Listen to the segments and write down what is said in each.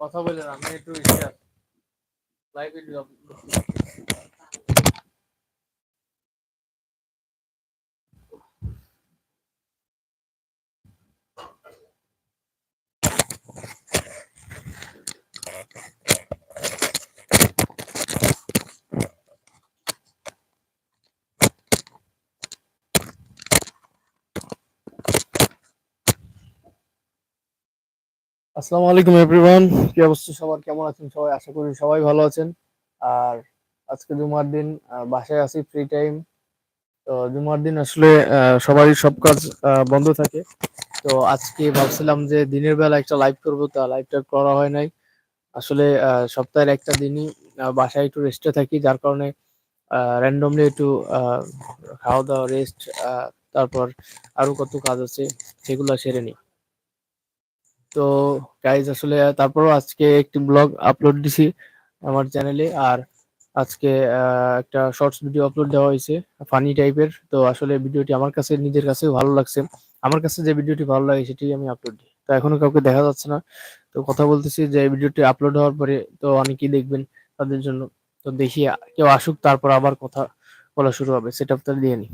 কথা বলেন আমি একটু লাইভ আসসালামু আলাইকুম এভরিওয়ান কি অবস্থা সবার? কেমন আছেন সবাই? আশা করি সবাই ভালো আছেন। আর আজকে জুমার দিন বাসায় আছি ফ্রি টাইম তো জুমার দিন আসলে সবারই সব কাজ বন্ধ থাকে। তো আজকে ভাবছিলাম যে দিনের বেলা একটা লাইভ করব, তা লাইভটা করা হয় নাই। আসলে সপ্তাহের একটা দিনই বাসায় একটু রেস্টে থাকি, যার কারণে র্যান্ডমলি একটু খাওয়া দাওয়া রেস্ট তারপর আরও কত কাজ আছে, সেগুলো সেরে নিই। তো গাইজ আসলে তারপরও আজকে একটি ব্লগ আপলোড দিছি আমার চ্যানেলে আর আজকে একটা শর্টস ভিডিও আপলোড দেওয়া হয়েছে ফানি টাইপের তো আসলে ভিডিওটি আমার কাছে, নিজের কাছেও ভালো লাগছে। আমার কাছে যে ভিডিওটি ভালো লাগে সেটি আমি আপলোড দিই। তো এখনও কাউকে দেখা যাচ্ছে না। তো কথা বলতেছি যে ভিডিওটি আপলোড হওয়ার পরে তো অনেকেই দেখবেন তাদের জন্য। তো দেখি কেউ আসুক, তারপর আবার কথা বলা শুরু হবে। সেটা আপনার দিয়ে নি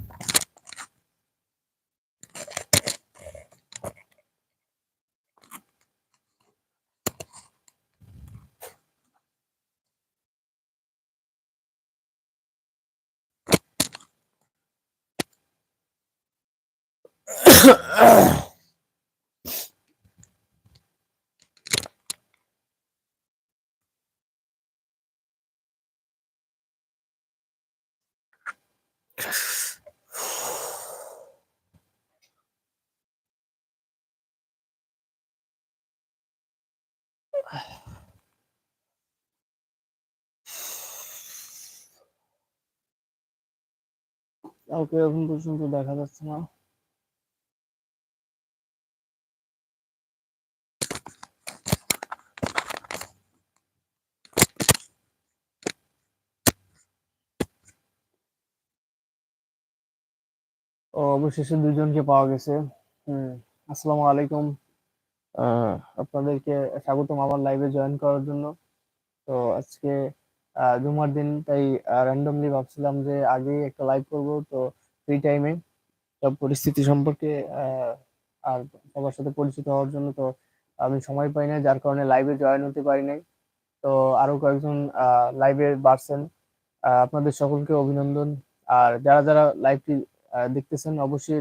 কাউকে এখন পর্যন্ত দেখা যাচ্ছে না অবশেষে দুজনকে পাওয়া গেছে। হুম, আসসালামু আলাইকুম। আপনাদেরকে স্বাগতম আমার লাইভে জয়েন করার জন্য। তো আজকে জুমার দিন, তাই র্যান্ডমলি ভাবছিলাম যে আগেই একটা লাইভ করব, তো ফ্রি টাইমে সব পরিস্থিতি সম্পর্কে আর সবার সাথে পরিচিত হওয়ার জন্য তো আমি সময় পাই না যার কারণে লাইভে জয়েন হতে পারি নাই। তো আরও কয়েকজন লাইভে বাড়ছেন। আপনাদের সকলকে অভিনন্দন। আর যারা যারা লাইভটি দেখতেছেন, অবশ্যই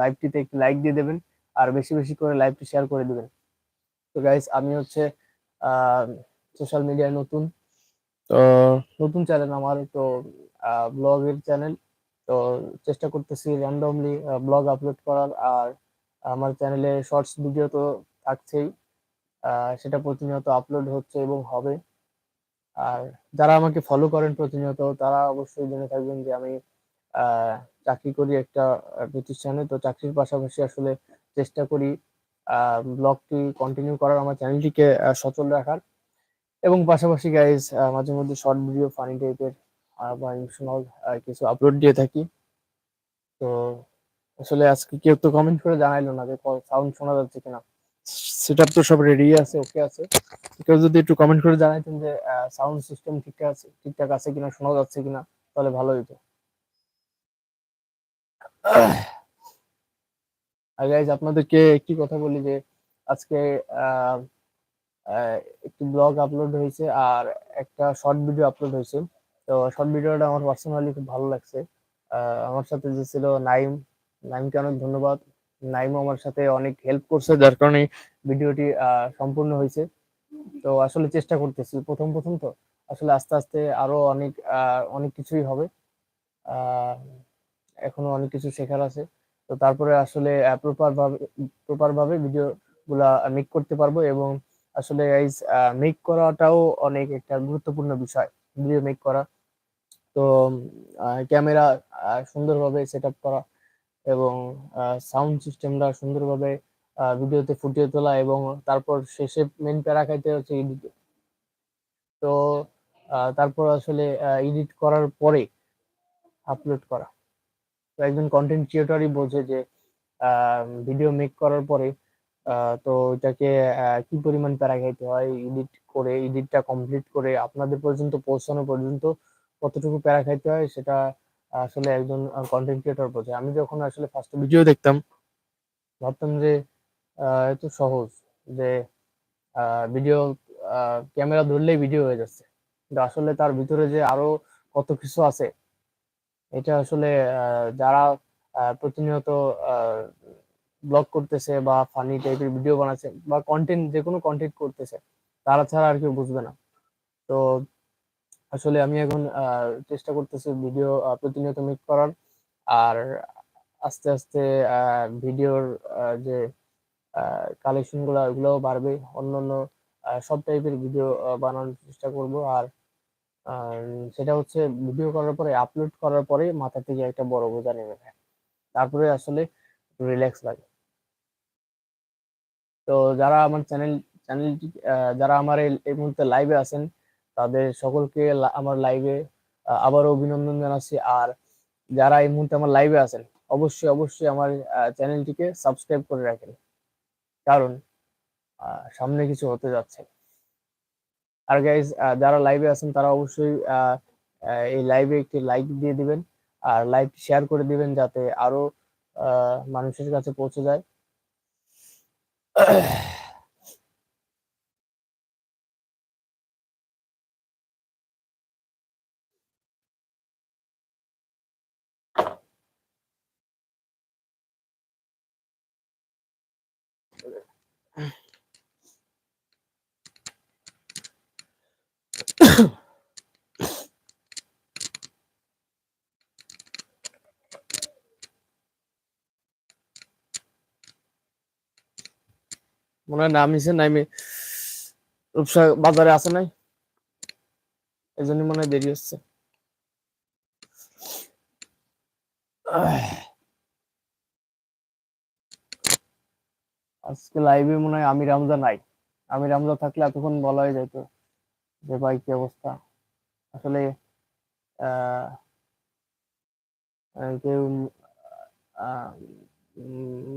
লাইভটিতে একটি লাইক দিয়ে দেবেন, আর বেশি বেশি করে লাইভটি শেয়ার করে দেবেন। তো গাইস আমি হচ্ছে সোশ্যাল মিডিয়ায় নতুন। তো নতুন চ্যানেল আমার, তো ব্লগের চ্যানেল তো চেষ্টা করতেছি র্যান্ডমলি ব্লগ আপলোড করার, আর আমার চ্যানেলে শর্টস ভিডিও তো থাকছেই। সেটা প্রতিনিয়ত আপলোড হচ্ছে এবং হবে। আর যারা আমাকে ফলো করেন প্রতিনিয়ত, তারা অবশ্যই জেনে থাকবেন যে আমি চাকরি করি একটা প্রতিষ্ঠানে। তো চাকরির পাশাপাশি আসলে চেষ্টা করি ব্লগটি কন্টিনিউ করার, আমার চ্যানেলটিকে সচল রাখার। এবং পাশাপাশি গাইজ মাঝে মধ্যে শর্ট ভিডিও ফানি টাইপের বা ইমোশনাল কিছু আপলোড দিয়ে থাকি। তো আসলে আজকে কেউ তো কমেন্ট করে জানাইলো না যে সাউন্ড শোনা যাচ্ছে কিনা। সেটা তো সব রেডি আছে ওকে আছে। কেউ যদি একটু কমেন্ট করে জানাইতেন যে সাউন্ড সিস্টেম ঠিকঠাক আছে ঠিকঠাক আছে কিনা, শোনা যাচ্ছে কিনা, তাহলে ভালো হইতো। আর গাইজ আপনাদেরকে একটি কথা বলি যে আজকে একটি ব্লগ আপলোড হয়েছে আর একটা শর্ট ভিডিও আপলোড হয়েছে। তো শর্ট ভিডিওটা আমার পার্সোনালি খুব ভালো লাগছে। আমার সাথে যে ছিল নাইম। নাইমকে অনেক ধন্যবাদ। নাইমও আমার সাথে অনেক হেল্প করছে যার কারণে ভিডিওটি সম্পূর্ণ হয়েছে। তো আসলে চেষ্টা করতেছি প্রথম প্রথম তো। আসলে আস্তে আস্তে আরও অনেক অনেক কিছুই হবে। আহ, এখনও অনেক কিছু শেখার আছে। তো তারপরে আসলে প্রপার ভাবে প্রপার ভাবে ভিডিও গুলা মেক করতে পারব এবং আসলে গাইজ মেক করাটাও অনেক একটা গুরুত্বপূর্ণ বিষয় ভিডিও মেক করা। তো ক্যামেরা সুন্দরভাবে সেট আপ করা এবং সাউন্ড সিস্টেমটা সুন্দরভাবে ভিডিওতে ফুটিয়ে তোলা এবং তারপর শেষে মেন প্যারা খাইতে হচ্ছে এডিট তো তারপর আসলে এডিট করার পরে আপলোড করা। তো একজন কন্টেন্ট ক্রিয়েটরই বোঝে যে ভিডিও মেক করার পরে তো এটাকে কি পরিমাণ প্যারা খাইতে হয় এডিট করে এডিটটা কমপ্লিট করে আপনাদের পর্যন্ত পৌঁছানো পর্যন্ত কতটুকু প্যারা খাইতে হয়, সেটা আসলে একজন কন্টেন্ট ক্রিয়েটর বোঝে আমি যখন আসলে ফার্স্ট ভিডিও দেখতাম, ভাবতাম যে এত সহজ যে ভিডিও ক্যামেরা ধরলেই ভিডিও হয়ে যাচ্ছে। কিন্তু আসলে তার ভিতরে যে আরও কত কিছু আছে এটা আসলে যারা প্রতিনিয়ত ব্লগ করতেছে বা ফানি টাইপের ভিডিও বানাচ্ছে বা কন্টেন্ট যে কোনো কন্টেন্ট করতেছে, তারা ছাড়া আর কেউ বুঝবে না। তো আসলে আমি এখন চেষ্টা করতেছি ভিডিও প্রতিনিয়ত মেক করার। আর আস্তে আস্তে ভিডিওর যে কালেকশনগুলো, ওগুলোও বাড়বে। অন্য অন্য সব টাইপের ভিডিও বানানোর চেষ্টা করব। আর সেটা হচ্ছে ভিডিও করার পরে আপলোড করার পরে মাথা থেকে একটা বড় বোঝা নেমে যায়। তারপরে আসলে রিল্যাক্স লাগে। তো যারা আমার চ্যানেল চ্যানেলটি যারা আমার এই মুহূর্তে লাইভে আছেন, তাদের সকলকে আমার লাইভে আবারও অভিনন্দন জানাচ্ছি। আর যারা এই মুহূর্তে আমার লাইভে আছেন, অবশ্যই অবশ্যই আমার চ্যানেলটিকে সাবস্ক্রাইব করে রাখেন। কারণ সামনে কিছু হতে যাচ্ছে। আর গাইজ যারা লাইভে আছেন, তারা অবশ্যই এই লাইভে একটি লাইক দিয়ে দিবেন। আর লাইভ শেয়ার করে দিবেন যাতে আরও মানুষের কাছে পৌঁছে যায়। মনে হয় নামিছে, নাইমে রূপসা বাজারে আছে নাই? এই জন্য মনে হয় দেরি হচ্ছে। আজকে লাইভে মনে হয় আমি রামজা নাই। আমি রামজা থাকলে এতক্ষণ বলা হয়ে যেত যে, ভাই, কি অবস্থা? আসলে কেউ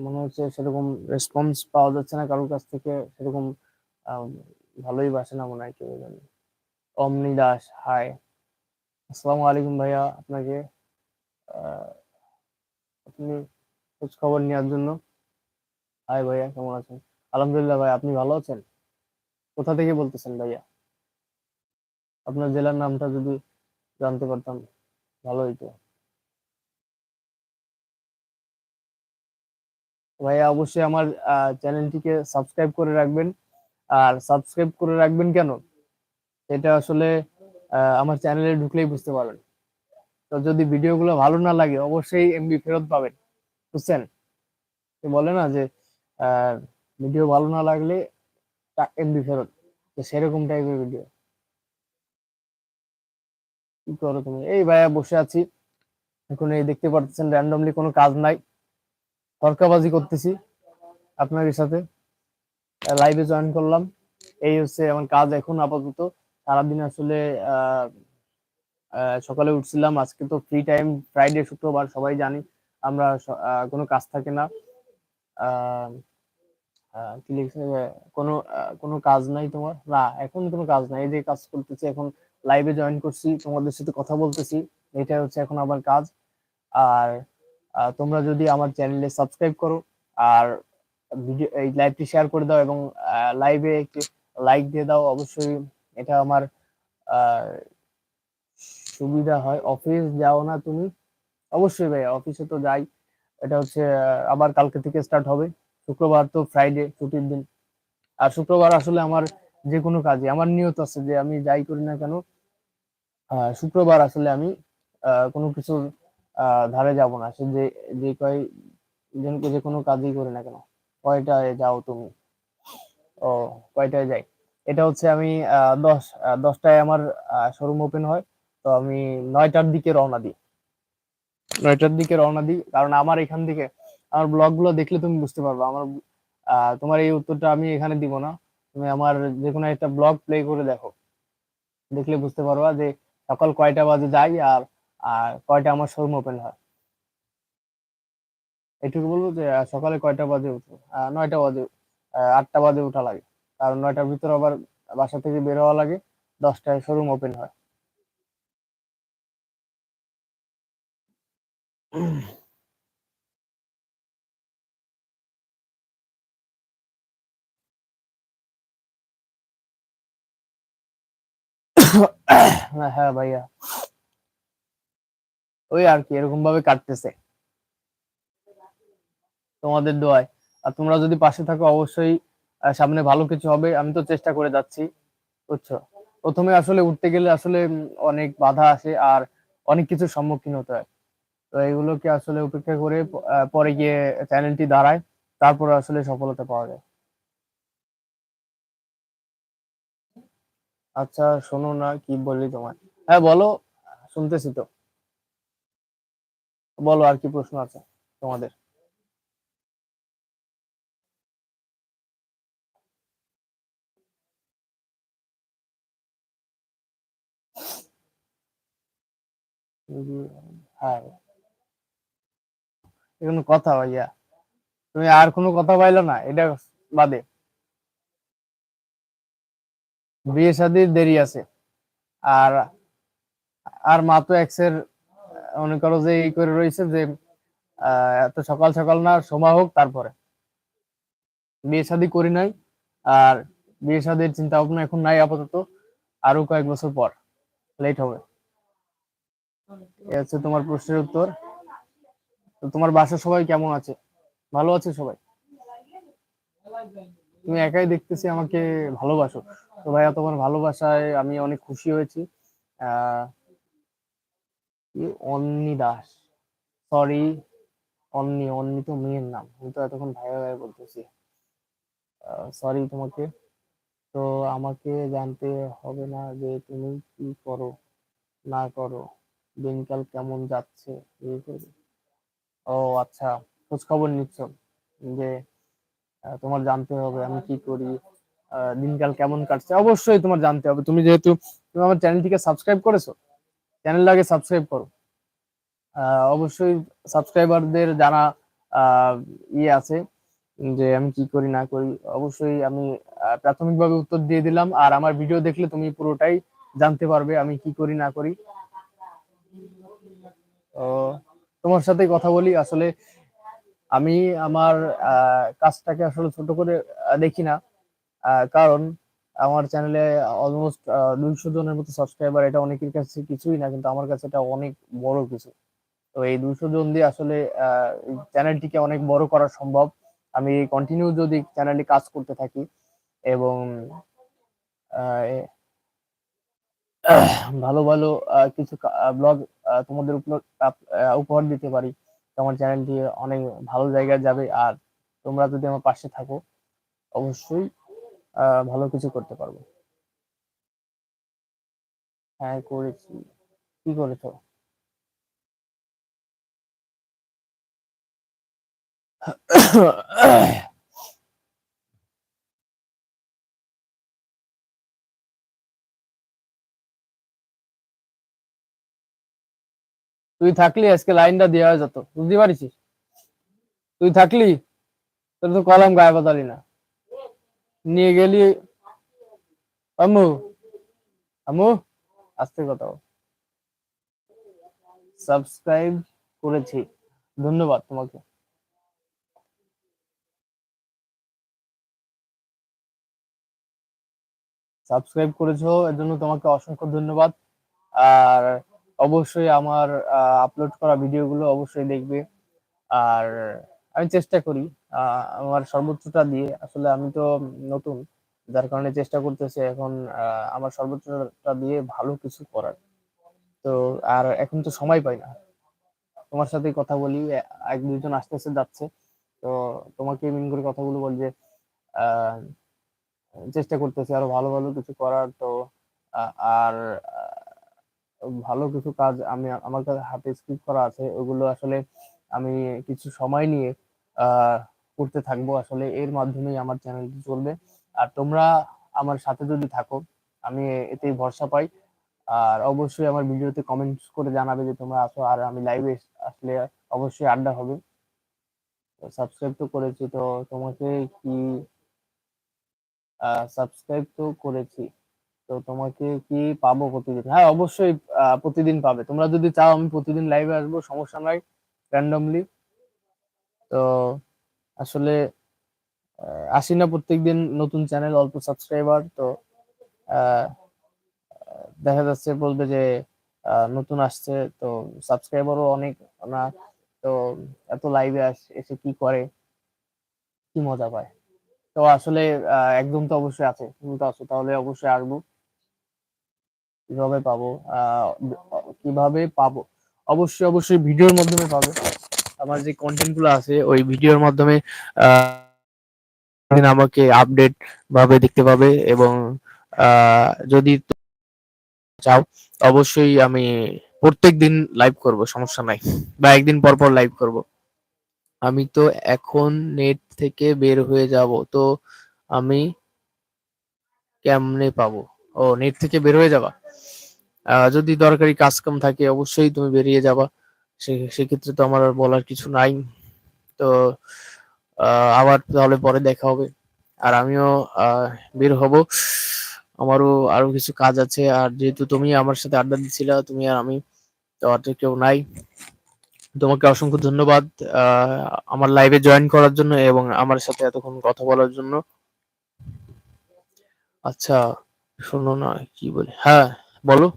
মনে হচ্ছে সেরকম রেসপন্স পাওয়া যাচ্ছে না কারোর কাছ থেকে, সেরকম ভালোই বাসে না মনে হয় কেউ জানি। অমনি দাস হাই আসসালামু আলাইকুম ভাইয়া, আপনাকে আপনি খোঁজ খবর নেওয়ার জন্য। হাই ভাইয়া, কেমন আছেন? আলহামদুলিল্লাহ ভাই, আপনি ভালো আছেন? কোথা থেকে বলতেছেন ভাইয়া? আপনার জেলার নামটা যদি জানতে পারতাম, ভালো হইতো। ভাইয়া অবশ্যই আমার চ্যানেলটিকে সাবস্ক্রাইব করে রাখবেন। আর সাবস্ক্রাইব করে রাখবেন কেন? এটা আসলে আমার চ্যানেলে ঢুকলেই বুঝতে পারবেন। তো যদি ভিডিওগুলো ভালো না লাগে, অবশ্যই এমবি ফেরত পাবেন। বুঝছেন? বলে না যে ভিডিও ভালো না লাগলে এমবি ফেরত। তো সেরকম টাইপের ভিডিও। কি করো তুমি? এই ভাইয়া বসে আছি। এখন এই দেখতে পাচ্ছেন র্যান্ডমলি কোনো কাজ নাই। তর্কাবাজি করতেছি আপনার সাথে। লাইভে জয়েন করলাম। এই হচ্ছে আমার কাজ এখন আপাতত। সারাদিন আসলে সকালে উঠছিলাম। আজকে তো ফ্রি টাইম ফ্রাইডে শুক্রবার, সবাই জানি। আমরা কোনো কাজ থাকে না। কোনো কোনো কাজ নাই তোমার? না, এখন কোনো কাজ নাই। এই যে কাজ করতেছি, এখন লাইভে জয়েন করছি। তোমাদের সাথে কথা বলতেছি। এটা হচ্ছে এখন আমার কাজ। আর তোমরা যদি আমার চ্যানেলে সাবস্ক্রাইব করো আর ভিডিও এই লাইভটি শেয়ার করে দাও এবং লাইভে একটি লাইক দিয়ে দাও, অবশ্যই এটা আমার সুবিধা হয়। অফিস যাও না তুমি। অবশ্যই ভাই অফিসে তো যাই। এটা হচ্ছে আবার কালকে থেকে স্টার্ট হবে। শুক্রবার তো ফ্রাইডে ছুটির দিন। আর শুক্রবার আসলে আমার যে কোনো কাজে, আমার নিয়ত আছে যে আমি যাই করি না কেন শুক্রবার আসলে আমি কোনো কিছু ধারে যাব না। সে যে যে কয় যে কোনো কাজই করি না কেন, কয়টায় যাও তুমি? ও, কয়টায় যাই? এটা হচ্ছে আমি দশ দশটায় আমার শোরুম ওপেন হয়, তো আমি নয়টার দিকে রওনা দিই। নয়টার দিকে রওনা দিই, কারণ আমার এখান থেকে, আমার ব্লগগুলো দেখলে তুমি বুঝতে পারবে, আমার তোমার এই উত্তরটা আমি এখানে দিব না। তুমি আমার যে কোনো একটা ব্লগ প্লে করে দেখো। দেখলে বুঝতে পারবা যে সকাল কয়টা বাজে যাই, আর আর কয়টা আমার শোরুম ওপেন হয়? এটুকু বলব যে সকালে কয়টা বাজে উঠবো? নয়টা বাজে আটটা বাজে উঠা লাগে। কারণ নয়টার ভিতরে আবার বাসা থেকে বের হওয়া লাগে, দশটায় শোরুম ওপেন হয় হ্যাঁ ভাইয়া। ওই আর কি এরকম ভাবে কাটতেছে। তোমাদের দোয়ায়। আর তোমরা যদি পাশে থাকো, অবশ্যই সামনে ভালো কিছু হবে, আমি তো চেষ্টা করে যাচ্ছি, বুঝছ? প্রথমে আসলে উঠতে গেলে আসলে অনেক বাধা আসে আর অনেক কিছুর সম্মুখীন হতে হয়। তো এগুলোকে আসলে উপেক্ষা করে পরে গিয়ে চ্যানেলটি দাঁড়ায়, তারপর আসলে সফলতা পাওয়া যায়। আচ্ছা শোনো না, কি বললি তোমার হ্যাঁ বলো, শুনতেছি তো। বলো আর কি প্রশ্ন আছে তোমাদের। হ্যাঁ। কথা ভাইয়া। তুমি আর কোনো কথা পাইলো না, এটা বাদে। বিয়ে শাদির দেরি আছে। আর আর মা তো এক্সের মনে করো যে এই করে রয়েছে যে এত সকাল সকাল না, সময় হোক, তারপরে। বিয়ে শাদী করি নাই, আর বিয়ে শাদীর চিন্তা ভাবনা এখন নাই আপাতত আরও কয়েক বছর পর লেট হবে। হচ্ছে তোমার প্রশ্নের উত্তর। তোমার বাসা সবাই কেমন আছে? ভালো আছে সবাই? তুমি একাই দেখতেছি, আমাকে ভালোবাসো। তো ভাইয়া, তোমার ভালোবাসায় আমি অনেক খুশি হয়েছি। অন্নি দাস সরি অন্নি অন্নি তো মেয়ের নাম। আমি তো এতক্ষণ ভাইয়া ভাইয়া বলতেছি। সরি তোমাকে। তো আমাকে জানতে হবে না যে তুমি কি করো, না করো। দিনকাল কেমন যাচ্ছে? ও আচ্ছা। খোঁজ খবর নিচ্ছ যে তোমার জানতে হবে আমি কি করি। দিনকাল কেমন কাটছে? অবশ্যই তোমার জানতে হবে। তুমি যেহেতু তুমি আমার চ্যানেলটিকে সাবস্ক্রাইব করেছ চ্যানেলটাকে সাবস্ক্রাইব করো। অবশ্যই সাবস্ক্রাইবারদের জানা ইয়ে আছে, যে আমি কি করি, না করি, অবশ্যই আমি প্রাথমিকভাবে উত্তর দিয়ে দিলাম। আর আমার ভিডিও দেখলে তুমি পুরোটাই জানতে পারবে আমি কি করি, না করি। তোমার সাথে কথা বলি। আসলে আমি আমার কাজটাকে আসলে ছোট করে দেখি না। কারণ আমার চ্যানেলে অলমোস্ট দুইশো জনের মতো সাবস্ক্রাইবার এটা অনেকের কাছে কিছুই না, কিন্তু আমার কাছে এটা অনেক বড় কিছু। তো এই দুইশো জন দিয়ে আসলে চ্যানেলটিকে অনেক বড় করা সম্ভব। আমি কন্টিনিউ যদি চ্যানেলটি কাজ করতে থাকি এবং ভালো ভালো কিছু ব্লগ তোমাদের উপহার দিতে পারি তোমার চ্যানেলটি অনেক ভালো জায়গায় যাবে। আর তোমরা যদি আমার পাশে থাকো, অবশ্যই ভালো কিছু করতে পারব। হ্যাঁ করেছি। কি করেছ? তুই থাকলি, আজকে লাইনটা দেওয়া যেত। বুঝতে পারিস তুই থাকলি, তোর তো কলম গায়ে বদালি না। নিয়ে গেলি। আমু আমু আস্তে কথা সাবস্ক্রাইব করেছি। ধন্যবাদ তোমাকে। সাবস্ক্রাইব করেছ, এর জন্য তোমাকে অসংখ্য ধন্যবাদ। আর অবশ্যই আমার আপলোড করা ভিডিওগুলো অবশ্যই দেখবে। আর আমি চেষ্টা করি। আমার সর্বোচ্চটা দিয়ে আসলে আমি তো নতুন, যার কারণে চেষ্টা করতেছি এখন আমার সর্বোচ্চটা দিয়ে ভালো কিছু করার। তো আর এখন তো সময় পাই না। তোমার সাথে কথা বলি, এক দুজন আসতেছে, যাচ্ছে। তো তোমাকে মিন করে কথাগুলো বল যে চেষ্টা করতেছি আরও ভালো ভালো কিছু করার। তো আর ভালো কিছু কাজ আমি আমার কাছে হাতে স্ক্রিপ্ট করা আছে। ওগুলো আসলে আমি কিছু সময় নিয়ে করতে থাকব, আসলে এর মাধ্যমেই আমার চ্যানেলটি চলবে। আর তোমরা আমার সাথে যদি থাকো, আমি এতেই ভরসা পাই। আর অবশ্যই আমার ভিডিওতে কমেন্টস করে জানাবে যে তোমরা আসো আর আমি লাইভে আসলে অবশ্যই আড্ডা হবে। সাবস্ক্রাইব তো করেছি, তো তোমাকে কি সাবস্ক্রাইব তো করেছি, তো তোমাকে কি পাবো প্রতিদিন? হ্যাঁ অবশ্যই প্রতিদিন পাবে। তোমরা যদি চাও আমি প্রতিদিন লাইভে আসব, সমস্যা নাই র্যান্ডমলি তো আসলে আসি না প্রত্যেকদিন নতুন চ্যানেল, অল্প সাবস্ক্রাইবার তো দেখা যাচ্ছে বলবে যে নতুন আসছে, তো সাবস্ক্রাইবারও অনেক না, তো এত লাইভে এসে কি করে? কি মজা পায়? তো আসলে একদম তো অবশ্যই আছে, তুমি তো আছো, তাহলে অবশ্যই আসব। কীভাবে পাবো? কীভাবে পাবো? অবশ্যই অবশ্যই ভিডিওর মাধ্যমে পাবে। আমার যে কন্টেন্টগুলো আছে, ওই ভিডিওর মাধ্যমে আমাকে আপডেট ভাবে দেখতে পাবে এবং যদি চাও, অবশ্যই আমি প্রত্যেক দিন লাইভ করব, সমস্যা নাই। বা একদিন পর পর লাইভ করব। আমি তো এখন নেট থেকে বের হয়ে যাব, তো আমি কেমনে পাবো? ও নেট থেকে বের হয়ে যাবা? যদি দরকারি কাজ কাম থাকে, অবশ্যই তুমি বেরিয়ে যাবা। সেক্ষেত্রে তো আমার আর বলার কিছু নাই। তো আবার তাহলে পরে দেখা হবে। আর আমিও বের হব। আমারও আরও কিছু কাজ আছে। আর যেহেতু তুমি আমার সাথে আড্ডা দিচ্ছিলা, তুমি আর আমি, তো আর কেউ নাই। তোমাকে অসংখ্য ধন্যবাদ আমার লাইভে জয়েন করার জন্য এবং আমার সাথে এতক্ষণ কথা বলার জন্য। আচ্ছা শোনো না, কি বলে? হ্যাঁ বলো।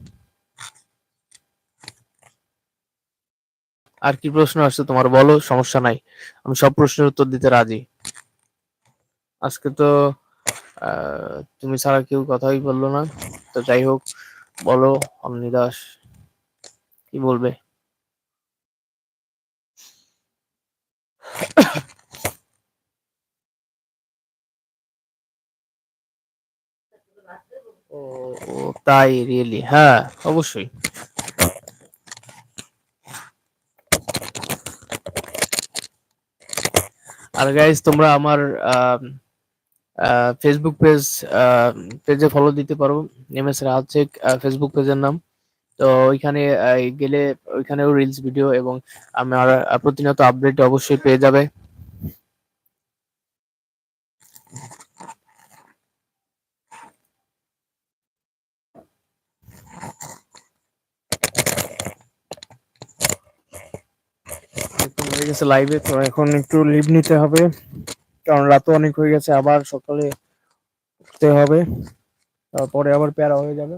আর কি প্রশ্ন আসছে তোমার বলো, সমস্যা নাই। আমি সব প্রশ্নের উত্তর দিতে রাজি। আজকে তো তুমি ছাড়া কেউ কথাই বলল না। তো যাই হোক, বলো অমনি দাস, কি বলবে? তাই রিয়েলি হ্যাঁ অবশ্যই। আর গাইজ তোমরা আমার ফেসবুক পেজ পেজে ফলো দিতে পারো। এম এস শেখ ফেসবুক পেজের নাম। তো ওইখানে গেলে ওইখানেও রিলস ভিডিও এবং আমার প্রতিনিয়ত আপডেট অবশ্যই পেয়ে যাবে। গেছে লাইভে তো এখন একটু লিভ নিতে হবে। কারণ রাতও অনেক হয়ে গেছে, আবার সকালে উঠতে হবে। তারপরে আবার প্যারা হয়ে যাবে।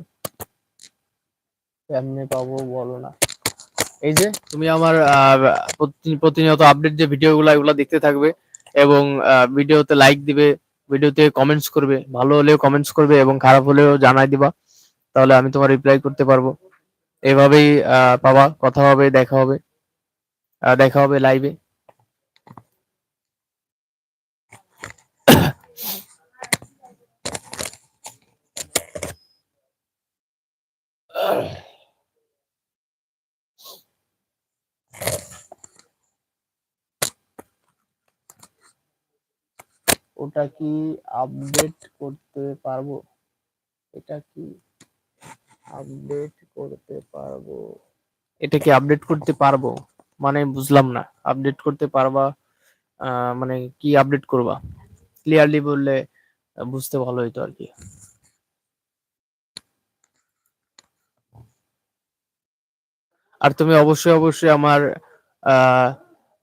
কেমনে পাবো বলো না। এই যে তুমি আমার প্রতিনিয়ত আপডেট যে ভিডিও ভিডিওগুলো এগুলো দেখতে থাকবে এবং ভিডিওতে লাইক দিবে ভিডিওতে কমেন্টস করবে, ভালো হলেও কমেন্টস করবে এবং খারাপ হলেও জানাই দিবা। তাহলে আমি তোমার রিপ্লাই করতে পারব। এভাবেই পাবা, কথা হবে, দেখা হবে। দেখা হবে লাইভে ওটা কি আপডেট করতে পারব? এটা কি আপডেট করতে পারব? এটা কি আপডেট করতে পারব? মানে বুঝলাম না। আপডেট করতে পারবা মানে কি আপডেট করবা? ক্লিয়ারলি বললে বুঝতে ভালো হইতো আর কি। আর তুমি অবশ্যই অবশ্যই আমার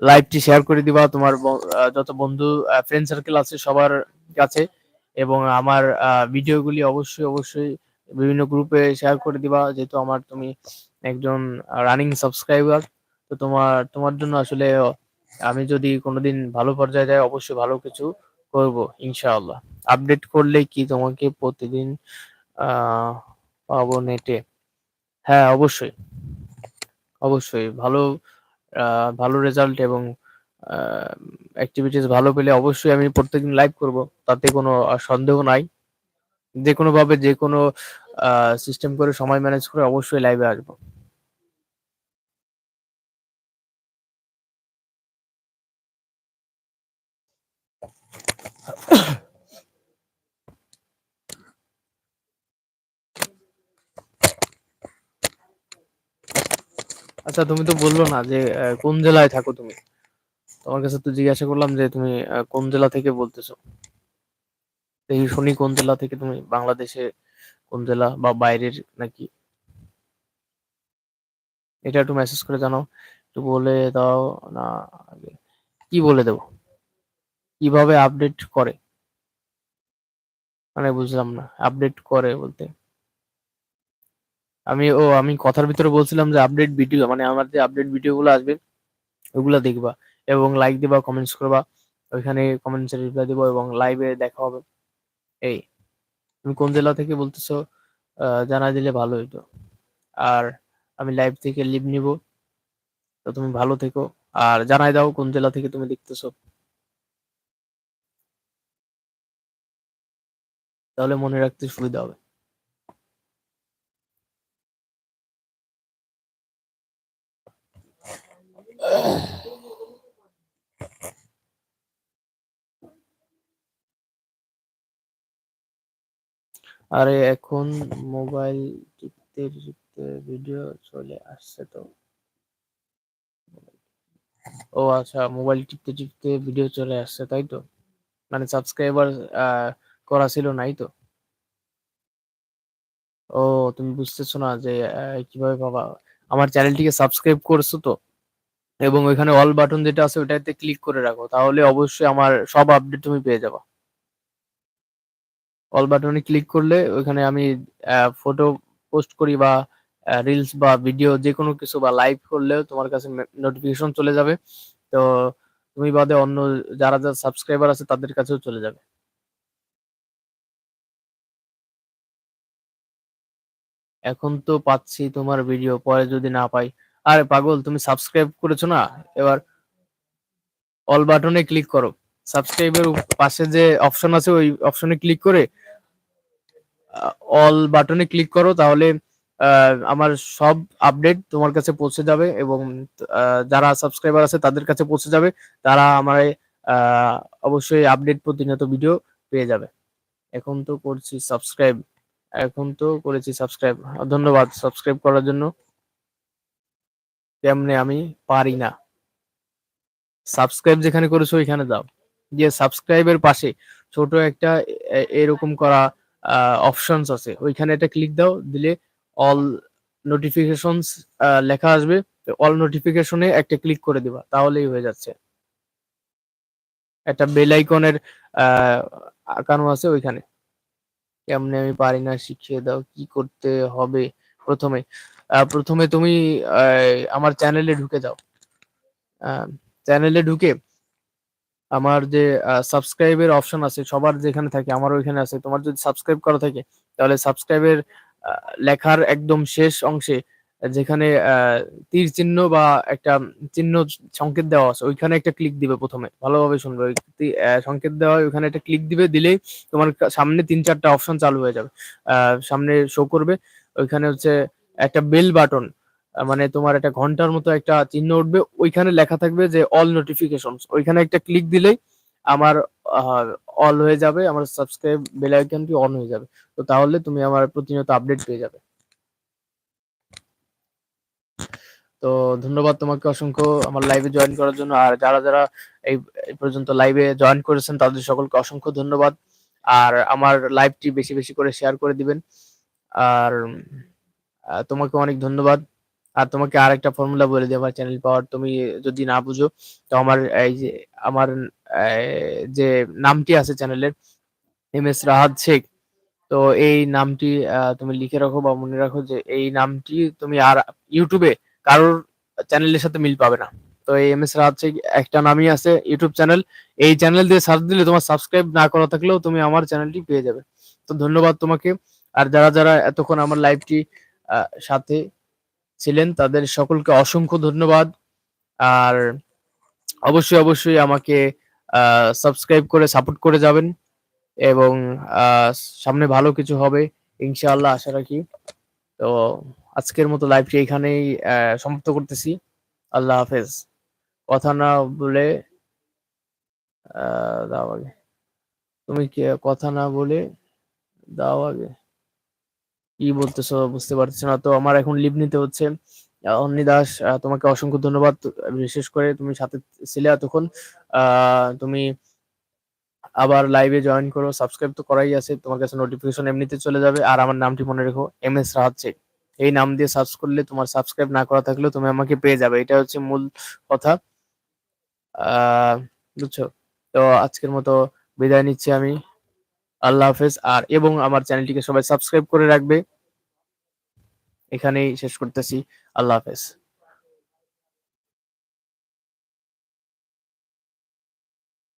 লাইভটি শেয়ার করে দিবা। তোমার যত বন্ধু ফ্রেন্ড সার্কেল আছে সবার কাছে। এবং আমার ভিডিওগুলি অবশ্যই অবশ্যই বিভিন্ন গ্রুপে শেয়ার করে দিবা। যেহেতু আমার, তুমি একজন রানিং সাবস্ক্রাইবার তো তোমার তোমার জন্য আসলে আমি যদি কোনোদিন ভালো পর্যায়ে যাই, অবশ্যই ভালো কিছু করব, ইনশাআল্লাহ। আপডেট করলে কি তোমাকে প্রতিদিন পাবো নেটে? হ্যাঁ অবশ্যই। অবশ্যই। ভালো ভালো রেজাল্ট এবং অ্যাক্টিভিটিস ভালো পেলে অবশ্যই আমি প্রত্যেকদিন লাইভ করব। তাতে কোনো সন্দেহ নাই। যে কোনো ভাবে যে কোনো সিস্টেম করে, সময় ম্যানেজ করে অবশ্যই লাইভে আসব। আচ্ছা তুমি তো বলল না যে কোন জেলায় থাকো তুমি? তোমার কাছে তো জিজ্ঞাসা করলাম যে, তুমি কোন জেলা থেকে বলতেছো? দেখি শুনি কোন জেলা থেকে তুমি বাংলাদেশে কোন জেলা বা বাইরের নাকি? এটা একটু মেসেজ করে জানাও। একটু বলে দাও না কি বলে দেবো? কীভাবে আপডেট করে? মানে বুঝলাম না। আপডেট করে বলতে। আমি, ও, আমি কথার ভিতরে বলছিলাম যে আপডেট ভিডিও মানে আমার যে আপডেট ভিডিওগুলো আসবে, ওগুলো দেখবা এবং লাইক দিবা কমেন্টস করবা, ওইখানে কমেন্টসে রিপ্লাই দিব এবং লাইভে দেখা হবে। এই, তুমি কোন জেলা থেকে বলতেছো? জানা দিলে ভালো হইতো। আর আমি লাইভ থেকে লিভ নিব। তো তুমি ভালো থেকো। আর জানাই দাও কোন জেলা থেকে তুমি দেখতেছো। তাহলে মনে রাখতে সুবিধা হবে। আরে এখন মোবাইল ভিডিও চলে আসছে তো। ও আচ্ছা মোবাইল টিপতে টিপতে ভিডিও চলে আসছে, তাই তো? মানে সাবস্ক্রাইবার করা ছিল নাই তো? ও, তুমি বুঝতেছো না যে কীভাবে পাবা? আমার চ্যানেলটিকে সাবস্ক্রাইব করছ তো? এবং ওইখানে অল বাটন যেটা আছে ওটাতে ক্লিক করে রাখো। তাহলে অবশ্যই আমার সব আপডেট তুমি পেয়ে যাবা। অল বাটনে ক্লিক করলে ওইখানে আমি ফটো পোস্ট করি বা রিলস বা ভিডিও যে কোনো কিছু বা লাইভ করলেও তোমার কাছে নোটিফিকেশন চলে যাবে। তো তুমি বাদে অন্য যারা যারা সাবস্ক্রাইবার আছে তাদের কাছেও চলে যাবে। এখন তো পাচ্ছি তোমার ভিডিও পরে যদি না পাই আরে পাগল, তুমি সাবস্ক্রাইব করেছ না? এবার অল বাটনে ক্লিক করো। সাবস্ক্রাইবের পাশে যে অপশন আছে, ওই অপশনে ক্লিক করে অল বাটনে ক্লিক করো, তাহলে আমার সব আপডেট তোমার কাছে পৌঁছে যাবে এবং যারা সাবস্ক্রাইবার আছে তাদের কাছে পৌঁছে যাবে। তারা আমার অবশ্যই আপডেট প্রতিনিয়ত ভিডিও পেয়ে যাবে। এখন তো করছি সাবস্ক্রাইব এখন তো করেছি সাবস্ক্রাইব ধন্যবাদ সাবস্ক্রাইব করার জন্য। কেমনে আমি পারি না। সাবস্ক্রাইব যেখানে করেছ ওইখানে দাও। যে সাবস্ক্রাইবের পাশে ছোট একটা এরকম করা অপশনস আছে। ওইখানে একটা ক্লিক দাও, দিলে অল নোটিফিকেশনস লেখা আসবে। অল নোটিফিকেশনে একটা ক্লিক করে দিবা, তাহলেই হয়ে যাচ্ছে। একটা বেল আইকনের আঁকানো আছে ওইখানে। কেমনে আমি পারি না, শিখিয়ে দাও কি করতে হবে প্রথমে। প্রথমে তুমি আমার চ্যানেলে ঢুকে যাও। চ্যানেলে ঢুকে আমার যে সাবস্ক্রাইবের অপশন আছে, সবার যেখানে থাকে আমার ওইখানে আছে। তোমার যদি সাবস্ক্রাইব করা থাকে, তাহলে সাবস্ক্রাইবের লেখার একদম শেষ অংশে যেখানে তীর চিহ্ন বা একটা চিহ্ন সংকেত দেওয়া আছে, ওইখানে একটা ক্লিক দিবে প্রথমে। ভালোভাবে শুনবে। সংকেত দেওয়া ওইখানে একটা ক্লিক দিবে, দিলেই তোমার সামনে তিন চারটা অপশন চালু হয়ে যাবে। সামনে শো করবে। ওইখানে হচ্ছে একটা বেল বাটন মানে তোমার একটা ঘণ্টার মতো একটা চিহ্ন উঠবে, ওইখানে লেখা থাকবে যে অল নোটিফিকেশন ওইখানে একটা ক্লিক দিলেই আমার অল হয়ে যাবে, আমার সাবস্ক্রাইব বেল আইকনটি অন হয়ে যাবে। তো তাহলে তুমি আমার প্রতিনিয়ত আপডেট পেয়ে যাবে। তো ধন্যবাদ তোমাকে অসংখ্য আমার লাইভে জয়েন করার জন্য। আর যারা যারা এই পর্যন্ত লাইভে জয়েন করেছেন, তাদের সকলকে অসংখ্য ধন্যবাদ। আর আমার লাইভটি বেশি বেশি করে শেয়ার করে দিবেন। আর তোমাকে অনেক ধন্যবাদ। আর তোমাকে আরেকটা ফর্মুলা বলে দিই, আমার চ্যানেল পাওয়ার। তুমি যদি না বুঝো, তো আমার এই যে, আমার যে নামটি আছে চ্যানেলের এম এস রাহাত শেখ, তো এই নামটি তুমি লিখে রাখো বা মনে রাখো যে এই নামটি তুমি আর ইউটিউবে কারোর চ্যানেলের সাথে মিল পাবে না। তো এই এম এস রাহাত শেখ একটা নামই আছে ইউটিউব চ্যানেল এই চ্যানেল দিয়ে সার্চ দিলে তোমার সাবস্ক্রাইব না করা থাকলেও তুমি আমার চ্যানেলটি পেয়ে যাবে। তো ধন্যবাদ তোমাকে। আর যারা যারা এতক্ষণ আমার লাইভটি সাথে ছিলেন। তাদের সকলকে অসংখ্য ধন্যবাদ। আর অবশ্যই অবশ্যই আমাকে সাবস্ক্রাইব করে সাপোর্ট করে যাবেন। এবং সামনে ভালো কিছু হবে, ইনশাআল্লাহ আশা রাখি। তো আজকের মতো লাইভটি এখানেই সমাপ্ত করতেছি। আল্লাহ হাফেজ। কথা না বলে দাও আগে। তুমি কি কথা না বলে, দাও আগে। কি বলতেছো বুঝতে পারছি না। তো আমার এখন লিভ নিতে হচ্ছে। অন্নি দাস তোমাকে অসংখ্য ধন্যবাদ। বিশেষ করে তুমি সাথে ছিলে এতক্ষণ। তুমি আবার লাইভে জয়েন করো। সাবস্ক্রাইব তো করাই আছে। তোমার কাছে নোটিফিকেশন এমনিতে চলে যাবে। আর আমার নামটি মনে রেখো, এম এস রাহাত এই নাম দিয়ে সার্চ করলে তোমার সাবস্ক্রাইব না করা থাকলেও তুমি আমাকে পেয়ে যাবে। এটা হচ্ছে মূল কথা। বুঝছ? তো আজকের মতো বিদায় নিচ্ছি আমি। আল্লাহ হাফেজ। আর এবং আমার চ্যানেলটিকে সবাই সাবস্ক্রাইব করে রাখবে। এখানেই শেষ করতেছি। আল্লাহ হাফেজ।